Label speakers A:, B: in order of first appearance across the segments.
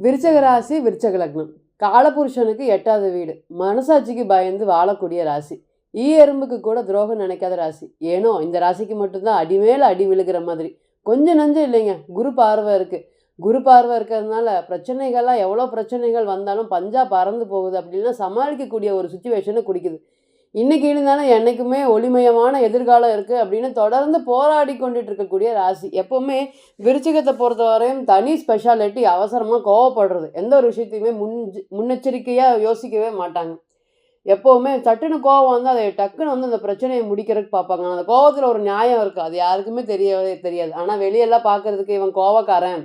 A: விருச்சக ராசி விருச்சக லக்னம். காலபுருஷனுக்கு எட்டாவது வீடு. மனசாட்சிக்கு பயந்து வாழக்கூடிய ராசி. ஈ எறும்புக்கு கூட துரோகம் நினைக்காத ராசி. ஏனோ இந்த ராசிக்கு மட்டும்தான் அடி மேல அடி விழுகிற மாதிரி. கொஞ்சம் நஞ்சம் இல்லைங்க. குரு பார்வை இருக்குது குரு பார்வை இருக்கிறதுனால பிரச்சனைகள்லாம் எவ்வளோ பிரச்சனைகள் வந்தாலும் பஞ்சா பறந்து போகுது அப்படின்னா சமாளிக்கக்கூடிய ஒரு சுச்சுவேஷனை குடிக்குது. இன்னைக்கு இருந்தாலும் என்னைக்குமே ஒளிமயமான எதிர்காலம் இருக்குது அப்படின்னு தொடர்ந்து போராடி கொண்டுட்டு இருக்கக்கூடிய ராசி. எப்போவுமே விருச்சிகத்தை பொறுத்தவரையும் தனி ஸ்பெஷாலிட்டி அவசரமாக கோவப்படுறது. எந்த ஒரு விஷயத்தையுமே முன் முன்னெச்சரிக்கையாக யோசிக்கவே மாட்டாங்க. எப்போவுமே சட்டுன்னு கோவம் வந்து அதை டக்குன்னு வந்து அந்த பிரச்சனையை முடிக்கிறதுக்கு பார்ப்பாங்க. அந்த கோவத்தில் ஒரு நியாயம் இருக்குது அது யாருக்குமே தெரியவே தெரியாது. ஆனால் வெளியெல்லாம் பார்க்குறதுக்கு இவன் கோவக்காரன்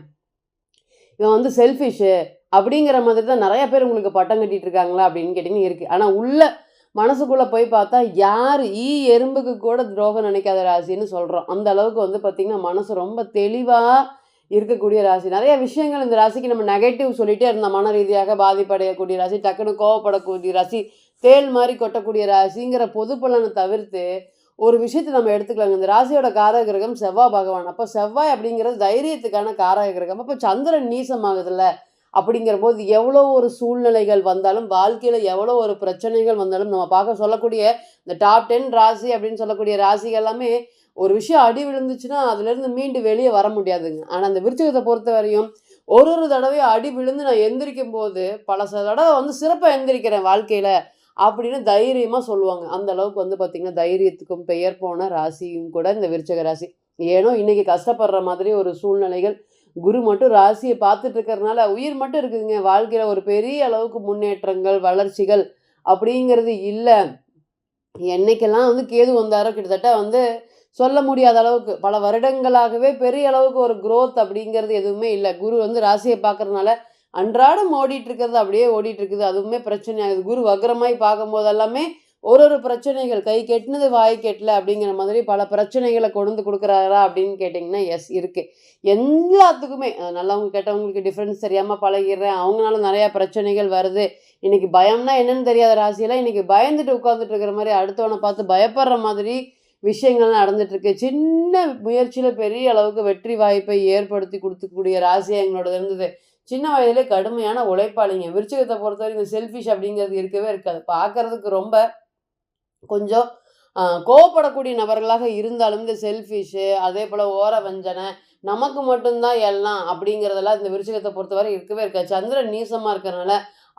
A: இவன் வந்து செல்ஃபிஷு அப்படிங்கிற மாதிரி தான் நிறைய பேர் உங்களுக்கு பட்டம் கட்டிகிட்டு இருக்காங்களா அப்படின்னு கேட்டிங்கன்னா இருக்குது ஆனால் உள்ள மனசுக்குள்ளே போய் பார்த்தா யார் ஈ எறும்புக்கு கூட துரோகம் நினைக்காத ராசின்னு சொல்கிறோம் அந்த அளவுக்கு வந்து பார்த்திங்கன்னா மனசு ரொம்ப தெளிவாக இருக்கக்கூடிய ராசி. நிறைய விஷயங்கள் இந்த ராசிக்கு நம்ம நெகட்டிவ் சொல்லிகிட்டே இருந்தோம். மன ரீதியாக பாதிப்படையக்கூடிய ராசி டக்குன்னு கோவப்படக்கூடிய ராசி தேள் மாதிரி கொட்டக்கூடிய ராசிங்கிற பொது பலனை தவிர்த்து ஒரு விஷயத்தை நம்ம எடுத்துக்கலாங்க. இந்த ராசியோட காரக கிரகம் செவ்வாய் பகவான். அப்போ செவ்வாய் அப்படிங்கிறது தைரியத்துக்கான காரக கிரகம். அப்போ சந்திரன் நீசமாகுதுல்ல. அப்படிங்கிற போது எவ்வளோ ஒரு சூழ்நிலைகள் வந்தாலும் வாழ்க்கையில் எவ்வளோ ஒரு பிரச்சனைகள் வந்தாலும் நம்ம பார்க்க சொல்லக்கூடிய இந்த டாப் டென் ராசி அப்படின்னு சொல்லக்கூடிய ராசிகள் எல்லாமே ஒரு விஷயம் அடி விழுந்துச்சுன்னா அதுலேருந்து மீண்டு வெளியே வர முடியாதுங்க. ஆனால் அந்த விருச்சகத்தை பொறுத்த வரையும் ஒரு ஒரு தடவையும் அடி விழுந்து நான் எந்திரிக்கும் போது பல சில தடவை வந்து சிறப்பாக எந்திரிக்கிறேன் வாழ்க்கையில் அப்படின்னு தைரியமாக சொல்லுவாங்க. அந்த அளவுக்கு வந்து பார்த்திங்கன்னா தைரியத்துக்கும் பெயர் போன ராசியும் கூட இந்த விருச்சக ராசி. ஏனோ இன்னைக்கு கஷ்டப்படுற மாதிரி ஒரு சூழ்நிலைகள் குரு மட்டும் ராசியை பார்த்துட்டு இருக்கிறதுனால உயிர் மட்டும் இருக்குதுங்க. வாழ்க்கையில் ஒரு பெரிய அளவுக்கு முன்னேற்றங்கள் வளர்ச்சிகள் அப்படிங்கிறது இல்லை. என்னைக்கெல்லாம் வந்து கேது வந்தாரோ கிட்டத்தட்ட வந்து சொல்ல முடியாத அளவுக்கு பல வருடங்களாகவே பெரிய அளவுக்கு ஒரு குரோத் அப்படிங்கிறது எதுவுமே இல்லை. குரு வந்து ராசியை பார்க்கறதுனால அன்றாடம் ஓடிட்டு இருக்கிறது அப்படியே ஓடிட்டு இருக்குது. அதுவுமே பிரச்சனை ஆகுது குரு வக்ரமாய் பார்க்கும்போது எல்லாமே ஒரு ஒரு பிரச்சனைகள் கை கெட்டினது வாய் கெட்டல அப்படிங்கிற மாதிரி பல பிரச்சனைகளை கொண்டு வந்து கொடுக்குறாரா அப்படின்னு கேட்டிங்கன்னா எஸ் இருக்குது எல்லாத்துக்குமே நல்லவங்க கெட்டவங்களுக்கு டிஃப்ரென்ஸ் தெரியாமல் பழகிடுறேன். அவங்களால நிறையா பிரச்சனைகள் வருது. இன்றைக்கி பயம்னா என்னென்னு தெரியாத ராசியெல்லாம் இன்றைக்கி பயந்துட்டு உட்காந்துட்டு இருக்கிற மாதிரி அடுத்தவனை பார்த்து பயப்படுற மாதிரி விஷயங்கள்லாம் நடந்துட்டுருக்கு. சின்ன முயற்சியில் பெரிய அளவுக்கு வெற்றி வாய்ப்பை ஏற்படுத்தி கொடுத்துக்கூடிய ராசியாக எங்களோடது இருந்தது. சின்ன வயதிலே கடுமையான உழைப்பாளிங்க. விருச்சிகத்தை பொறுத்தவரைக்கும் செல்ஃபிஷ் அப்படிங்கிறது இருக்கவே இருக்காது. பார்க்கறதுக்கு ரொம்ப கொஞ்சம் கோவப்படக்கூடிய நபர்களாக இருந்தாலும் இந்த செல்ஃபிஷு அதே போல் ஓர வஞ்சனை நமக்கு மட்டும்தான் எல்லாம் அப்படிங்கிறதெல்லாம் இந்த விருச்சிகத்தை பொறுத்தவரை இருக்கவே இருக்காது. சந்திரன் நீசமாக இருக்கிறனால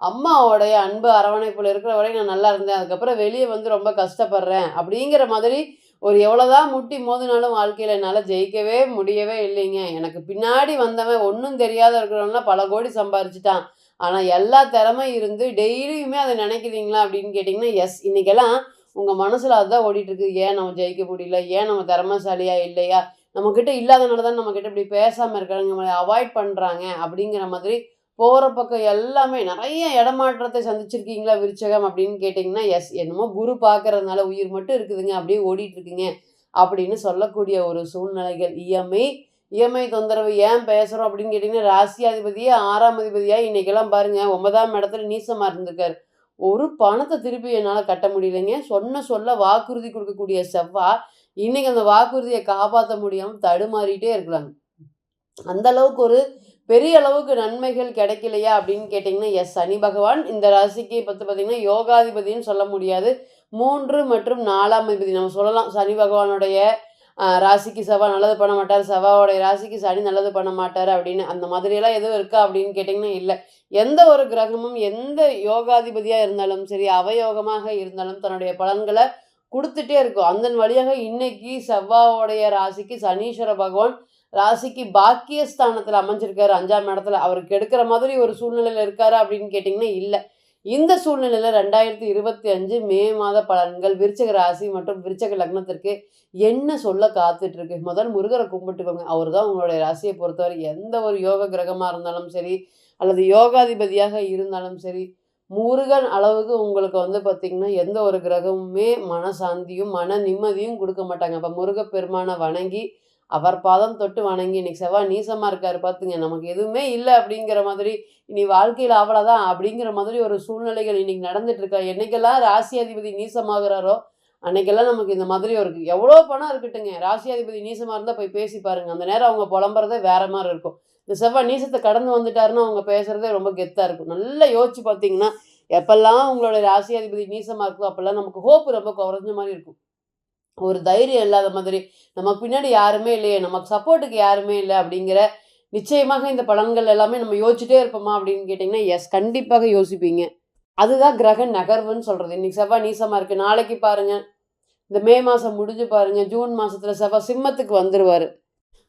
A: அம்மாவோடைய அன்பு அரவணைப்பில் இருக்கிற வரை நான் நல்லா இருந்தேன். அதுக்கப்புறம் வெளியே வந்து ரொம்ப கஷ்டப்படுறேன் அப்படிங்கிற மாதிரி ஒரு எவ்வளோதான் முட்டி மோதினாலும் வாழ்க்கையில் என்னால் ஜெயிக்கவே முடியவே இல்லைங்க. எனக்கு பின்னாடி வந்தவன் ஒன்றும் தெரியாத இருக்கிறவனா பல கோடி சம்பாரிச்சிட்டான். ஆனால் எல்லா திறமையும் இருந்து டெய்லியுமே அதை நினைக்கிறீங்களா அப்படின்னு கேட்டிங்கன்னா எஸ் இன்னைக்கெல்லாம் உங்கள் மனசில் அதுதான் ஓடிட்டுருக்கு. ஏன் நம்ம ஜெயிக்க முடியல? ஏன் நம்ம திறமைசாலியா இல்லையா? நம்மக்கிட்ட இல்லாதனால தான் நம்மக்கிட்ட இப்படி பேசாமல் இருக்காங்க நம்மளை அவாய்ட் பண்ணுறாங்க அப்படிங்கிற மாதிரி போகிற பக்கம் எல்லாமே நிறைய இடமாற்றத்தை சந்திச்சிருக்கீங்களா விருச்சகம் அப்படின்னு கேட்டிங்கன்னா எஸ் என்னமோ குரு பார்க்கறதுனால உயிர் மட்டும் இருக்குதுங்க. அப்படியே ஓடிட்டுருக்குங்க. அப்படின்னு சொல்லக்கூடிய ஒரு சூழ்நிலைகள். இஎம்ஐ இஎம்ஐ தொந்தரவு ஏன் பேசுகிறோம் அப்படின்னு கேட்டிங்கன்னா ராசியாதிபதியே ஆறாம் அதிபதியாக இன்றைக்கெல்லாம் பாருங்க ஒன்பதாம் இடத்துல நீசமாக இருந்திருக்காரு. ஒரு பணத்தை திருப்பி என்னால் கட்ட முடியலைங்க. சொன்ன சொல்ல வாக்குறுதி கொடுக்கக்கூடிய செவ்வா இன்றைக்கி அந்த வாக்குறுதியை காப்பாற்ற முடியாமல் தடுமாறிட்டே இருக்கலாங்க அந்த அளவுக்கு ஒரு பெரிய அளவுக்கு நன்மைகள் கிடைக்கலையா அப்படின்னு கேட்டிங்கன்னா எஸ் சனி பகவான் இந்த ராசிக்கு பற்றி பார்த்தீங்கன்னா யோகாதிபதின்னு சொல்ல முடியாது. மூன்று மற்றும் நாலாம் அதிபதி நம்ம சொல்லலாம். சனி பகவானுடைய ராசிக்கு செவ்வாய் நல்லது பண்ண மாட்டார் செவ்வாவோடைய ராசிக்கு சனி நல்லது பண்ண மாட்டார் அப்படின்னு அந்த மாதிரியெல்லாம் எதுவும் இருக்கா அப்படின்னு கேட்டிங்கன்னா இல்லை. எந்த ஒரு கிரகமும் எந்த யோகாதிபதியாக இருந்தாலும் சரி அவயோகமாக இருந்தாலும் தன்னுடைய பலன்களை கொடுத்துட்டே இருக்கும். அந்த வழியாக இன்னைக்கு செவ்வாவோடைய ராசிக்கு சனீஸ்வர பகவான் ராசிக்கு பாக்கியஸ்தானத்தில் அமைஞ்சிருக்காரு. அஞ்சாம் இடத்துல அவருக்கு எடுக்கிற மாதிரி ஒரு சூழ்நிலையில் இருக்காரு அப்படின்னு கேட்டிங்கன்னா இல்லை. இந்த சூழ்நிலையில் ரெண்டாயிரத்தி இருபத்தி அஞ்சு மே மாத பலன்கள் விருச்சக ராசி மற்றும் விருச்சக லக்னத்திற்கு என்ன சொல்ல காத்துட்டு இருக்கு முதல் முருகரை கும்பிட்டுக்கோங்க. அவர் தான் உங்களுடைய ராசியை பொறுத்தவரை எந்த ஒரு யோக கிரகமாக இருந்தாலும் சரி அல்லது யோகாதிபதியாக இருந்தாலும் சரி முருகன் அளவுக்கு உங்களுக்கு வந்து பார்த்திங்கன்னா எந்த ஒரு கிரகமுமே மனசாந்தியும் மன நிம்மதியும் கொடுக்க மாட்டாங்க. அப்போ முருகப்பெருமானை வணங்கி அவர் பாதம் தொட்டு வணங்கி இன்னைக்கு செவ்வாய் நீசமாக இருக்கார் பார்த்துங்க நமக்கு எதுவுமே இல்லை அப்படிங்கிற மாதிரி இனி வாழ்க்கையில் அவ்வளோதான் அப்படிங்கிற மாதிரி ஒரு சூழ்நிலைகள் இன்னைக்கு நடந்துட்டுருக்கா. என்னைக்கெல்லாம் ராசி அதிபதி நீசமாகிறாரோ அன்னைக்கெல்லாம் நமக்கு இந்த மாதிரி ஒரு எவ்வளோ பணம் இருக்கட்டுங்க. ராசியாதிபதி நீசமாக இருந்தால் போய் பேசி பாருங்கள் அந்த நேரம் அவங்க புலம்புறதே வேற மாதிரி இருக்கும். இந்த செவ்வாய் நீசத்தை கடந்து வந்துட்டாருன்னா அவங்க பேசுகிறதே ரொம்ப கெத்தாக இருக்கும். நல்லா யோசிச்சு பார்த்தீங்கன்னா எப்பெல்லாம் உங்களோட ராசியாதிபதி நீசமாக இருக்கோ அப்போல்லாம் நமக்கு ஹோப் ரொம்ப குறைஞ்ச மாதிரி இருக்கும். ஒரு தைரியம் இல்லாத மாதிரி நம்ம பின்னாடி யாருமே இல்லையே நமக்கு சப்போர்ட்டுக்கு யாருமே இல்லை அப்படிங்கிற நிச்சயமாக இந்த பலன்கள் எல்லாமே நம்ம யோசிச்சுட்டே இருப்போமா அப்படின்னு கேட்டிங்கன்னா எஸ் கண்டிப்பாக யோசிப்பீங்க. அதுதான் கிரக நகர்வுன்னு சொல்கிறது இன்னைக்கு செவ்வாய் நீசமாக இருக்குது நாளைக்கு பாருங்கள் இந்த மே மாதம் முடிஞ்சு பாருங்கள் ஜூன் மாதத்தில் செவ்வாய் சிம்மத்துக்கு வந்துடுவார்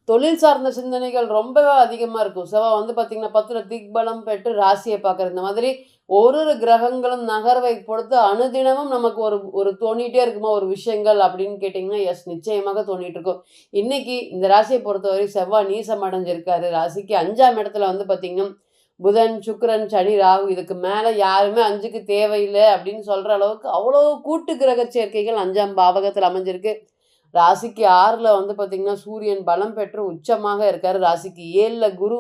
A: தொழில் சார்ந்த சிந்தனைகள் ரொம்பவே அதிகமாக இருக்கும். செவ்வாய் வந்து பார்த்திங்கன்னா பத்தில் திக்பலம் பெற்று ராசியை பார்க்குற இந்த மாதிரி ஒரு ஒரு கிரகங்களும் நகர்வை பொறுத்து அனுதினமும் நமக்கு ஒரு ஒரு தோணிகிட்டே இருக்குமா? ஒரு விஷயங்கள் அப்படின்னு கேட்டிங்கன்னா எஸ் நிச்சயமாக தோண்டிகிட்டு இருக்கும். இன்றைக்கி இந்த ராசியை பொறுத்தவரை செவ்வாய் நீசம் அடைஞ்சிருக்காரு. ராசிக்கு அஞ்சாம் இடத்துல வந்து பார்த்திங்கன்னா புதன் சுக்கரன் சனி ராகு இதுக்கு மேலே யாருமே அஞ்சுக்கு தேவையில்லை அப்படின்னு சொல்கிற அளவுக்கு அவ்வளோ கூட்டு கிரக சேர்க்கைகள் அஞ்சாம் பாவகத்தில் அமைஞ்சிருக்கு. ராசிக்கு ஆறில் வந்து பார்த்திங்கன்னா சூரியன் பலம் பெற்று உச்சமாக இருக்கார். ராசிக்கு ஏழில் குரு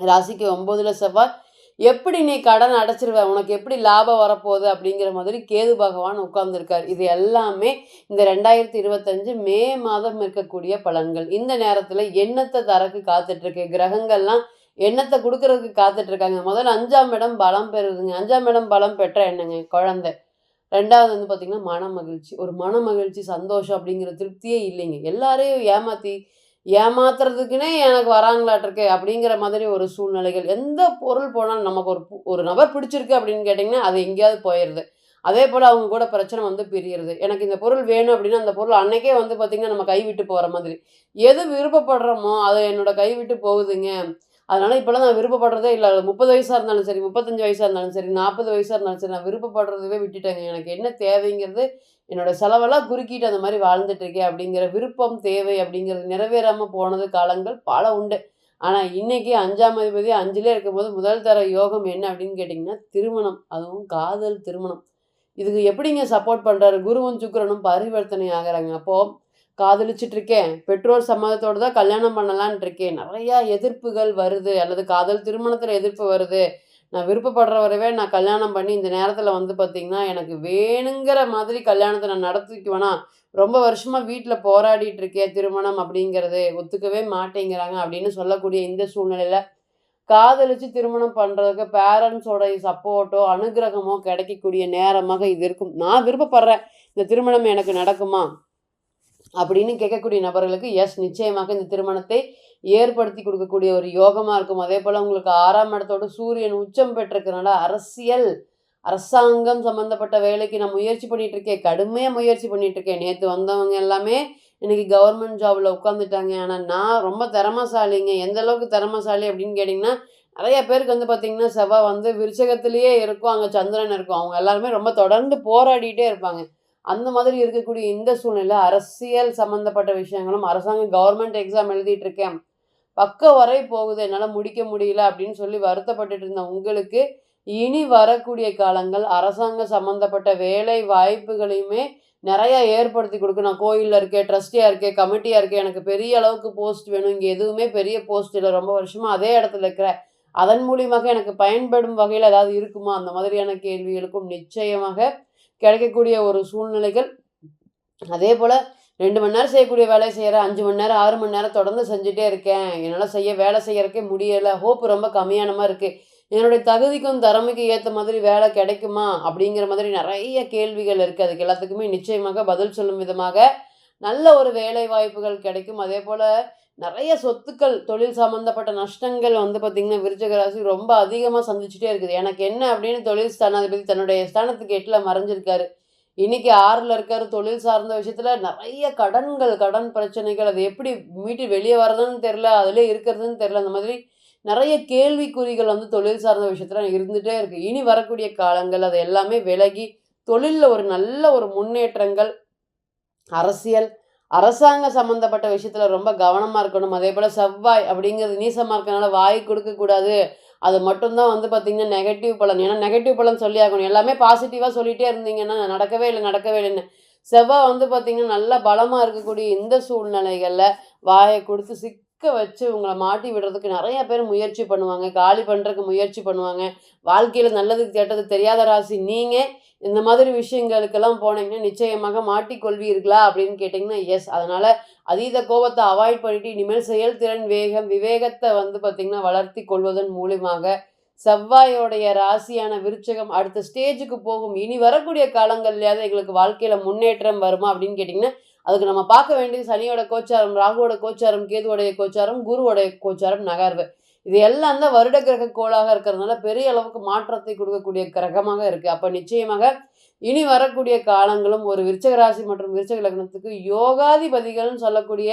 A: ராசிக்கு ஒம்போதில் செவ்வாய். எப்படி நீ கடன் அடைச்சிருவ? உனக்கு எப்படி லாபம் வரப்போகுது? அப்படிங்கிற மாதிரி கேது பகவான் உட்கார்ந்துருக்கார். இது எல்லாமே இந்த ரெண்டாயிரத்தி இருபத்தஞ்சு மே மாதம் இருக்கக்கூடிய பலன்கள். இந்த நேரத்தில் எண்ணத்தை தரக்கு காத்துட்ருக்கு. கிரகங்கள்லாம் எண்ணத்தை கொடுக்கறதுக்கு காத்துட்டு இருக்காங்க முதல்ல அஞ்சாம் இடம் பலம் பெறுதுங்க. அஞ்சாம் இடம் பலம் பெற்ற என்னங்க? குழந்தை. ரெண்டாவது வந்து பார்த்திங்கன்னா மன மகிழ்ச்சி. ஒரு மன மகிழ்ச்சி சந்தோஷம் அப்படிங்கிற திருப்தியே இல்லைங்க. எல்லாரையும் ஏமாற்றி ஏமாத்துறதுக்குன்னே எனக்கு வராங்களாட்டிருக்கு அப்படிங்கிற மாதிரி ஒரு சூழ்நிலைகள். எந்த பொருள் போனாலும் நமக்கு ஒரு பு- ஒரு நபர் பிடிச்சிருக்கு அப்படின்னு கேட்டிங்கன்னா அது எங்கேயாவது போயிடுது அதே போல் அவங்க கூட பிரச்சனை வந்து பிரியிறது. எனக்கு இந்த பொருள் வேணும் அப்படின்னா அந்த பொருள் அன்னைக்கே வந்து பார்த்திங்கன்னா நம்ம கைவிட்டு போகிற மாதிரி. எது விருப்பப்படுறோமோ அது என்னோட கைவிட்டு போகுதுங்க. அதனால் இப்போலாம் நான் விருப்பப்படுறதே இல்லை. முப்பது வயசாக இருந்தாலும் சரி முப்பத்தஞ்சு வயசாக இருந்தாலும் சரி நாற்பது வயசாக இருந்தாலும் சரி நான் விருப்பப்படுறதே விட்டுட்டேங்க. எனக்கு என்ன தேவைங்கிறது என்னோட செலவெல்லாம் குறுக்கிட்டு அந்த மாதிரி வாழ்ந்துட்டுருக்கேன் அப்படிங்கிற விருப்பம் தேவை அப்படிங்கிறது நிறைவேறாமல் போனது காலங்கள் பல உண்டு. ஆனால் இன்றைக்கி அஞ்சாம் அதிபதி அஞ்சிலே இருக்கும்போது முதல் தர யோகம் என்ன அப்படின்னு கேட்டிங்கன்னா திருமணம். அதுவும் காதல் திருமணம். இதுக்கு எப்படிங்க சப்போர்ட் பண்ணுறாரு குருவும் சுக்கரனும் பரிவர்த்தனை ஆகுறாங்க. அப்போது காதலிச்சுட்டு இருக்கேன் பெற்றோர் சம்மதத்தோடு தான் கல்யாணம் பண்ணலான்னு இருக்கேன் நிறையா எதிர்ப்புகள் வருது. அல்லது காதல் திருமணத்தில் எதிர்ப்பு வருது. நான் விருப்பப்படுற வரவே நான் கல்யாணம் பண்ணி இந்த நேரத்தில் வந்து பார்த்திங்கன்னா எனக்கு வேணுங்கிற மாதிரி கல்யாணத்தை நான் நடத்திக்குவேனா? ரொம்ப வருஷமாக வீட்டில் போராடிட்டு இருக்கேன் திருமணம் அப்படிங்கிறது. ஒத்துக்கவே மாட்டேங்கிறாங்க அப்படின்னு சொல்லக்கூடிய இந்த சூழ்நிலையில் காதலிச்சு திருமணம் பண்ணுறதுக்கு பேரண்ட்ஸோட சப்போர்ட்டோ அனுகிரகமோ கிடைக்கக்கூடிய நேரமாக இது இருக்கும். நான் விருப்பப்படுறேன். இந்த திருமணம் எனக்கு நடக்குமா? அப்படின்னு கேட்கக்கூடிய நபர்களுக்கு எஸ் நிச்சயமாக இந்த திருமணத்தை ஏற்படுத்தி கொடுக்கக்கூடிய ஒரு யோகமாக இருக்கும். அதே போல் உங்களுக்கு ஆறாம் இடத்தோட சூரியன் உச்சம் பெற்றிருக்கிறனால அரசியல் அரசாங்கம் சம்மந்தப்பட்ட வேலைக்கு நான் முயற்சி பண்ணிகிட்டு இருக்கேன் கடுமையாக முயற்சி பண்ணிகிட்டு இருக்கேன் நேற்று வந்தவங்க எல்லாமே இன்றைக்கி கவர்மெண்ட் ஜாபில் உட்காந்துட்டாங்க ஆனால் நான் ரொம்ப திறமசாலிங்க. எந்த அளவுக்கு திறமசாலி அப்படின்னு கேட்டிங்கன்னா நிறைய பேருக்கு வந்து பார்த்திங்கன்னா செவ்வாய் வந்து விருச்சகத்திலேயே இருக்கும். அங்கே சந்திரன் இருக்கும். அவங்க எல்லாருமே ரொம்ப தொடர்ந்து போராடிட்டே இருப்பாங்க. அந்த மாதிரி இருக்கக்கூடிய இந்த சூழ்நிலை அரசியல் சம்மந்தப்பட்ட விஷயங்களும் அரசாங்கம் கவர்மெண்ட் எக்ஸாம் எழுதிட்டு இருக்கேன். பக்க வரை போகுது என்னால் முடிக்க முடியல அப்படின்னு சொல்லி வருத்தப்பட்டுட்டு இருந்த உங்களுக்கு இனி வரக்கூடிய காலங்கள் அரசாங்க சம்மந்தப்பட்ட வேலை வாய்ப்புகளையுமே நிறையா ஏற்படுத்தி கொடுக்கும். நான் கோயிலில் இருக்கேன் ட்ரஸ்டியாக இருக்கேன் கமிட்டியாக இருக்கேன் எனக்கு பெரிய அளவுக்கு போஸ்ட் வேணும். இங்கே எதுவுமே பெரிய போஸ்ட் இல்லை. ரொம்ப வருஷமாக அதே இடத்துல இருக்கிற அதன் மூலியமாக எனக்கு பயன்படும் வகையில் ஏதாவது இருக்குமா? அந்த மாதிரியான கேள்விகளுக்கும் நிச்சயமாக கிடைக்கக்கூடிய ஒரு சூழ்நிலைகள். அதே போல் ரெண்டு மணி நேரம் செய்யக்கூடிய வேலையை செய்கிறேன் அஞ்சு மணி நேரம் ஆறு மணி நேரம் தொடர்ந்து செஞ்சுட்டே இருக்கேன். என்னால் செய்ய வேலை செய்கிறக்கே முடியலை. ஹோப் ரொம்ப கம்மியான மாதிரி இருக்குது என்னுடைய தகுதிக்கும் திறமைக்கும் ஏற்ற மாதிரி வேலை கிடைக்குமா? அப்படிங்கிற மாதிரி நிறைய கேள்விகள் இருக்குது அதுக்கு எல்லாத்துக்குமே நிச்சயமாக பதில் சொல்லும் விதமாக நல்ல ஒரு வேலை வாய்ப்புகள் கிடைக்கும். அதே போல் நிறைய சொத்துக்கள் தொழில் சம்மந்தப்பட்ட நஷ்டங்கள் வந்து பார்த்திங்கன்னா விருச்சக ராசி ரொம்ப அதிகமாக சந்திச்சுட்டே இருக்குது. எனக்கு என்ன அப்படின்னு தொழில் ஸ்தானாதிபதி தன்னுடைய ஸ்தானத்துக்கு எட்டில் மறைஞ்சிருக்காரு. இன்றைக்கி ஆறில் இருக்கார். தொழில் சார்ந்த விஷயத்தில் நிறைய கடன்கள் கடன் பிரச்சனைகள் அது எப்படி மீட்டு வெளியே வரதுன்னு தெரில அதிலே இருக்கிறதுன்னு தெரில அந்த மாதிரி நிறைய கேள்விக்குறிகள் வந்து தொழில் சார்ந்த விஷயத்தில் இருந்துகிட்டே இருக்குது இனி வரக்கூடிய காலங்கள் அது எல்லாமே விலகி தொழிலில் ஒரு நல்ல ஒரு முன்னேற்றங்கள் அரசியல். அரசாங்க சம்மந்தப்பட்ட விஷயத்தில் ரொம்ப கவனமாக இருக்கணும். அதே போல் செவ்வாய் அப்படிங்கிறது நீசமாக இருக்கனால வாய் கொடுக்கக்கூடாது அது மட்டும்தான் வந்து பார்த்திங்கன்னா நெகட்டிவ் பலன். ஏன்னா நெகட்டிவ் பலன் சொல்லி ஆகணும். எல்லாமே பாசிட்டிவாக சொல்லிகிட்டே இருந்தீங்கன்னா நடக்கவே இல்லை நடக்கவே இல்லைன்னு செவ்வாய் வந்து பார்த்திங்கன்னா நல்ல பலமாக இருக்கக்கூடிய இந்த சூழ்நிலைகளில் வாயை கொடுத்து சிக் சிக்க வச்சு உங்களை மாட்டி விடுறதுக்கு நிறைய பேர் முயற்சி பண்ணுவாங்க. காலி பண்ணுறதுக்கு முயற்சி பண்ணுவாங்க. வாழ்க்கையில் நல்லது, கேட்டது தெரியாத ராசி நீங்கள் இந்த மாதிரி விஷயங்களுக்கெல்லாம் போனீங்கன்னா, நிச்சயமாக மாட்டிக்கொள்வீர்களா? அப்படின்னு கேட்டிங்கன்னா எஸ். அதனால் அதீத கோபத்தை அவாய்ட் பண்ணிவிட்டு இனிமேல் செயல்திறன், வேகம், விவேகத்தை வந்து பார்த்திங்கன்னா வளர்த்தி கொள்வதன் மூலியமாக செவ்வாயோடைய ராசியான விருச்சகம் அடுத்த ஸ்டேஜுக்கு போகும். இனி வரக்கூடிய காலங்கள்லையாவது எங்களுக்கு வாழ்க்கையில் முன்னேற்றம் வருமா? அப்படின்னு கேட்டிங்கன்னா அதுக்கு நம்ம பார்க்க வேண்டியது சனியோட கோச்சாரம், ராகுவோட கோச்சாரம், கேதுவோடைய கோச்சாரம், குருவோடைய கோச்சாரம் நகர்வு. இது எல்லாம் தான் வருட கிரக கோளாக இருக்கிறதுனால, பெரிய அளவுக்கு மாற்றத்தை கொடுக்கக்கூடிய கிரகமாக இருக்குது அப்போ நிச்சயமாக இனி வரக்கூடிய காலங்களும் ஒரு விருச்சக ராசி மற்றும் விருச்சக லக்னத்துக்கு யோகாதிபதிகள்னு சொல்லக்கூடிய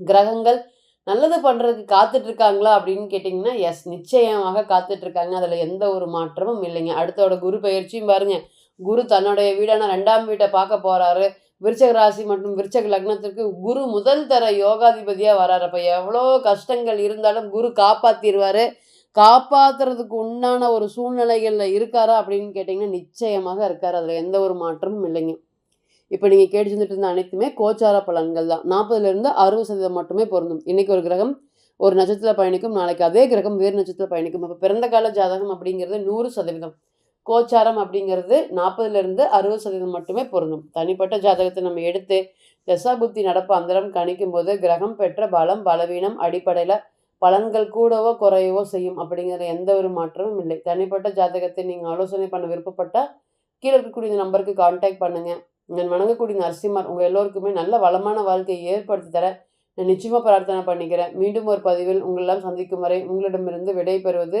A: கிரகங்கள் நல்லது பண்ணுறதுக்கு காத்துட்டு இருக்காங்களா? அப்படின்னு கேட்டிங்கன்னா எஸ். நிச்சயமாக காத்துட்டு இருக்காங்க. அதில் எந்த ஒரு மாற்றமும் இல்லைங்க. அடுத்தோட குரு பயிற்சியும் பாருங்க. குரு தன்னுடைய வீடான ரெண்டாம் வீட்டை பார்க்க போகிறாரு விருச்சக ராசி மற்றும் விருச்சக லக்னத்திற்கு குரு முதல் தர யோகாதிபதியாக வராரு. அப்போ எவ்வளோ கஷ்டங்கள் இருந்தாலும் குரு காப்பாற்றிடுவார் காப்பாத்துறதுக்கு உண்டான ஒரு சூழ்நிலைகளில் இருக்காரா? அப்படின்னு கேட்டிங்கன்னா நிச்சயமாக இருக்கார் அதில் எந்த ஒரு மாற்றமும் இல்லைங்க. இப்போ நீங்கள் கேட்டு செஞ்சுட்டு இருந்த அனைத்துமே கோச்சார பலன்கள் தான். 40லிருந்து 60% மட்டுமே பொருந்தும். இன்றைக்கி ஒரு கிரகம் ஒரு நட்சத்திரத்தில் பயணிக்கும். நாளைக்கு அதே கிரகம் வேறு நட்சத்திரத்தில் பயணிக்கும். அப்போ பிறந்த கால ஜாதகம் அப்படிங்கிறது 100%. கோச்சாரம் அப்படிங்கிறது 40லிருந்து 60% மட்டுமே பொருந்தும். தனிப்பட்ட ஜாதகத்தை நம்ம எடுத்து தசாபுத்தி நடப்பு அந்தரம் கணிக்கும்போது, கிரகம் பெற்ற பலம், பலவீனம் அடிப்படையில் பலன்கள் கூடவோ, குறையவோ செய்யும். அப்படிங்கிற எந்த ஒரு மாற்றமும் இல்லை. தனிப்பட்ட ஜாதகத்தை நீங்கள் ஆலோசனை பண்ண விருப்பப்பட்டால் கீழே இருக்கக்கூடிய இந்த நம்பருக்கு கான்டாக்ட் பண்ணுங்கள் நான் வணங்கக்கூடிய நரசிம்மர் உங்கள் எல்லோருக்குமே நல்ல வளமான வாழ்க்கையை ஏற்படுத்தி தர, நான் நிச்சயமாக பிரார்த்தனை பண்ணிக்கிறேன். மீண்டும் ஒரு பதிவில் உங்களெல்லாம் சந்திக்கும் வரை உங்களிடமிருந்து விடை பெறுவது